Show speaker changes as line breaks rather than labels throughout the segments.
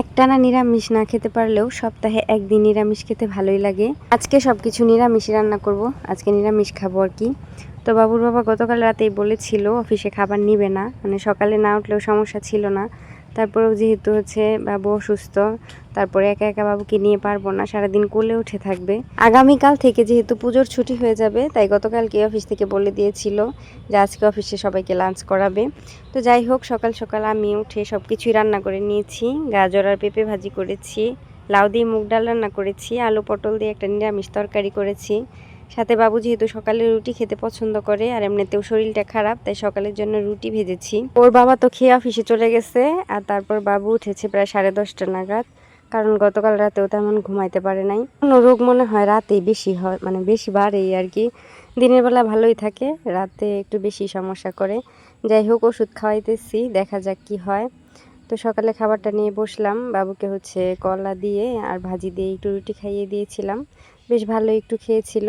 একটানা নিরামিষ না খেতে পারলেও সপ্তাহে একদিন নিরামিষ খেতে ভালোই লাগে। আজকে সব কিছু নিরামিষই রান্না করব। আজকে নিরামিষ খাব আর কি। তো বাবুর বাবা গতকাল রাতেই বলেছিল, অফিসে খাবার নিবে না। মানে সকালে না উঠলেও সমস্যা ছিল না। তারপরেও যেহেতু হচ্ছে বাবু অসুস্থ, তারপরে একা একা বাবুকে নিয়ে পারব না, সারাদিন কোলে উঠে থাকবে। আগামীকাল থেকে যেহেতু পুজোর ছুটি হয়ে যাবে, তাই গতকালকে অফিস থেকে বলে দিয়েছিল যে আজকে অফিসে সবাইকে লাঞ্চ করাবে। তো যাই হোক, সকাল সকাল আমি উঠে সব কিছুই রান্না করে নিয়েছি, গাজর আর পেঁপে ভাজি করেছি, লাউ দিয়ে মুগ ডাল রান্না করেছি, আলু পটল দিয়ে একটা নিরামিষ তরকারি করেছি। সাথে বাবু যেহেতু সকালে রুটি খেতে পছন্দ করে আর এমনিতেও শরীরটা খারাপ, তাই সকালের জন্য রুটি ভেজেছি। ওর বাবা তো খেয়ে অফিসে চলে গেছে আর তারপর বাবু উঠেছে প্রায় সাড়ে দশটা নাগাদ, কারণ গতকাল রাতেও তেমন ঘুমাইতে পারে নাই। কোনো রোগ মনে হয় রাতেই বেশি হয় মানে বেশি বাড়েই আর কি। দিনের বেলা ভালোই থাকে, রাতে একটু বেশি সমস্যা করে। যাই হোক, ওষুধ খাওয়াইতেছি, দেখা যাক কি হয়। তো সকালে খাবারটা নিয়ে বসলাম, বাবুকে হচ্ছে কলা দিয়ে আর ভাজি দিয়ে একটু রুটি খাইয়ে দিয়েছিলাম। বেশ ভালো একটু খেয়েছিল।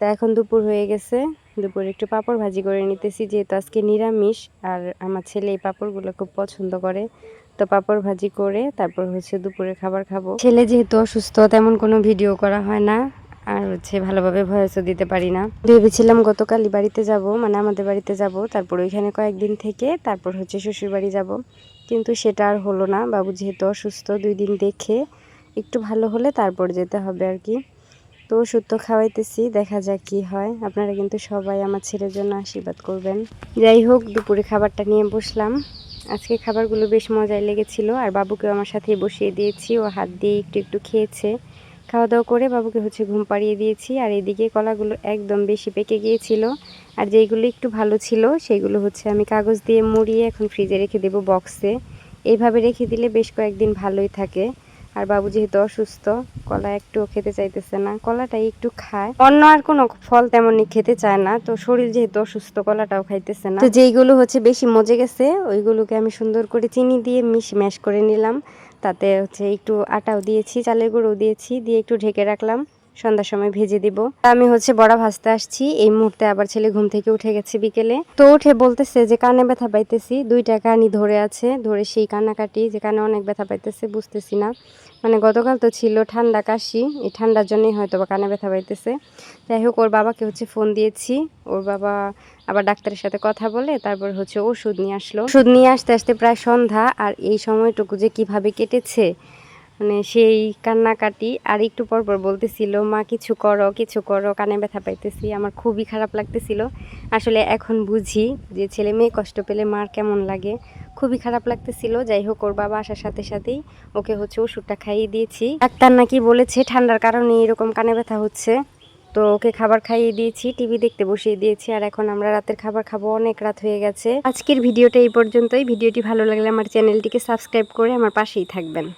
তা এখন দুপুর হয়ে গেছে। দুপুরে একটু পাঁপড় ভাজি করে নিতেছি, যেহেতু আজকে নিরামিষ, আর আমার ছেলে এই পাঁপড়গুলো খুব পছন্দ করে। তো পাঁপড় ভাজি করে তারপর হচ্ছে দুপুরে খাবার খাব। ছেলে যেহেতু অসুস্থ, তেমন কোনো ভিডিও করা হয় না, আর হচ্ছে ভালোভাবে ভয়েসও দিতে পারি না। ভেবেছিলাম গতকালই বাড়িতে যাব মানে আমাদের বাড়িতে যাব, তারপর ওইখানে কয়েকদিন থেকে তারপর হচ্ছে শ্বশুর বাড়ি যাব। কিন্তু সেটা আর হলো না, বাবু যেহেতু অসুস্থ, দুই দিন দেখে একটু ভালো হলে তারপর যেতে হবে আর কি। তো ওষুধ খাওয়াইতেছি, দেখা যাক কি হয়। আপনারা কিন্তু সবাই আমার ছেলের জন্য আশীর্বাদ করবেন। যাই হোক দুপুরে খাবারটা নিয়ে বসলাম। আজকে খাবারগুলো বেশ মজাই লেগেছিল, আর বাবুকেও আমার সাথে বসিয়ে দিয়েছি। ও হাত দিয়ে একটু একটু খেয়েছে। খাওয়া দাওয়া করে বাবুকে হচ্ছে ঘুম পাড়িয়ে দিয়েছি, আর এদিকে কলাগুলো একদম বেশি পেকে গিয়েছিল। আর যেইগুলো একটু ভালো ছিল, সেগুলো হচ্ছে আমি কাগজ দিয়ে মুড়িয়ে এখন ফ্রিজে রেখে দেবো বক্সে। এইভাবে রেখে দিলে বেশ কয়েকদিন ভালোই থাকে। আর বাবু যেহেতু অসুস্থ, কলা একটু খেতে চাইতেছে না, কলাটাই একটু খায়। অন্য আর কোনো ফল তেমনই খেতে চায় না, তো শরীর যেহেতু অসুস্থ, কলাটাও খাইতেছে না। তো যেইগুলো হচ্ছে বেশি মজে গেছে, ওইগুলোকে আমি সুন্দর করে চিনি দিয়ে মিশ ম্যাশ করে নিলাম। তাতে হচ্ছে একটু আটাও দিয়েছি, চালের গুঁড়ো দিয়েছি, দিয়ে একটু ঢেকে রাখলাম। সন্ধ্যার সময় ভেজে দিব। আমি হচ্ছে বড়া ভাজতে আসছি। এই মুহূর্তে আবার ছেলে ঘুম থেকে উঠে গেছে বিকেলে। তো উঠে বলতেছে যে, কানে ব্যথা পাইতেছি। দুইটা কানি ধরে আছে। ধরে সেই কান্নাকাটি যে, কানে অনেক ব্যথা পাইতেছে, বুঝতেছি না। মানে গতকাল তো ছিল ঠান্ডা কাশি। এই ঠান্ডার জন্যই হয়তো বা কানে ব্যথা পাইতেছে। যাই হোক, ওর বাবাকে হচ্ছে ফোন দিয়েছি। ওর বাবা আবার ডাক্তারের সাথে কথা বলে তারপর হচ্ছে ওষুধ নিয়ে আসলো। ওষুধ নিয়ে আসতে আসতে প্রায় সন্ধ্যা। আর এই সময়টুকু যে কীভাবে কেটেছে মানে সেই কান্নাকাটি আর একটু পর পর বলতেছিল, মা, কিছু করো কিছু করো, কানে ব্যথা পাইতেছি, আমার খুবই খারাপ লাগতেছিল। আসলে এখন বুঝি যে ছেলে মেয়ে কষ্ট পেলে মার কেমন লাগে। খুবই খারাপ লাগতেছিল, যাই হোক ওর বাবা আসার সাথে সাথেই ওকে হচ্ছে ওষুধটা খাইয়ে দিয়েছি। ডাক্তার নাকি বলেছে ঠান্ডার কারণে এরকম কানে ব্যথা হচ্ছে, তো ওকে খাবার খাইয়ে দিয়েছি, টিভি দেখতে বসিয়ে দিয়েছি, আর এখন আমরা রাতের খাবার খাব, অনেক রাত হয়ে গেছে। আজকের ভিডিওটা এই পর্যন্তই। ভিডিওটি ভালো লাগলে আমার চ্যানেলটিকে সাবস্ক্রাইব করে আমার পাশেই থাকবেন।